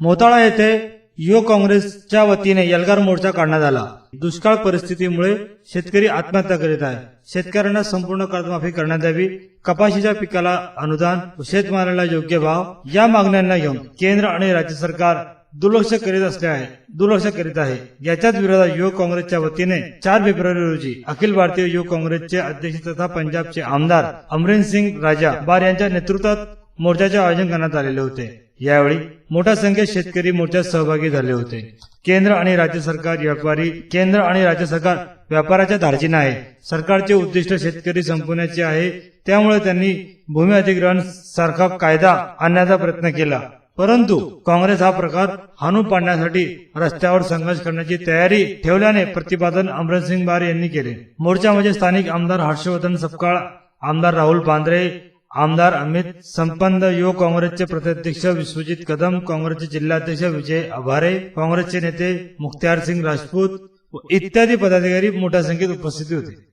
मोताळा येथे युवक काँग्रेसच्या वतीने एल्गार मोर्चा काढण्यात आला. दुष्काळ परिस्थितीमुळे शेतकरी आत्महत्या करीत आहे. शेतकऱ्यांना संपूर्ण कर्जमाफी करण्यात यावी. कपाशीच्या पिकाला अनुदान शेतमालाला योग्य भाव या मागण्यांना घेऊन केंद्र आणि राज्य सरकार दुर्लक्ष करीत असले आहे दुर्लक्ष करीत आहे. याच्याच विरोधात युवक काँग्रेसच्या वतीने चार फेब्रुवारी रोजी अखिल भारतीय युवक काँग्रेसचे अध्यक्ष तथा पंजाबचे आमदार अमरिंद सिंग राजा बार यांच्या नेतृत्वात मोर्चाचे आयोजन करण्यात आलेले होते. यावेळी मोठ्या संख्येत शेतकरी मोर्चात सहभागी झाले होते. केंद्र आणि राज्य सरकार व्यापारी केंद्र आणि राज्य सरकार व्यापाराच्या धार्जिन आहे. सरकारचे उद्दिष्ट शेतकरी संपवण्याचे आहे. त्यामुळे त्यांनी भूमी अधिग्रहण सारखा कायदा आणण्याचा प्रयत्न केला. परंतु काँग्रेस हा प्रकार हाणून पाडण्यासाठी रस्त्यावर संघर्ष करण्याची तयारी ठेवल्याने प्रतिपादन अमरसिंग बार यांनी केले. मोर्चामध्ये स्थानिक आमदार हर्षवर्धन सपकाळ आमदार राहुल बांद्रे आमदार अमित संपन्न युवक काँग्रेसचे प्रदेशाध्यक्ष विश्वजित कदम काँग्रेसचे जिल्हाध्यक्ष विजय आभारे काँग्रेसचे नेते मुख्तार सिंग राजपूत व इत्यादी पदाधिकारी मोठ्या संख्येत उपस्थित होते.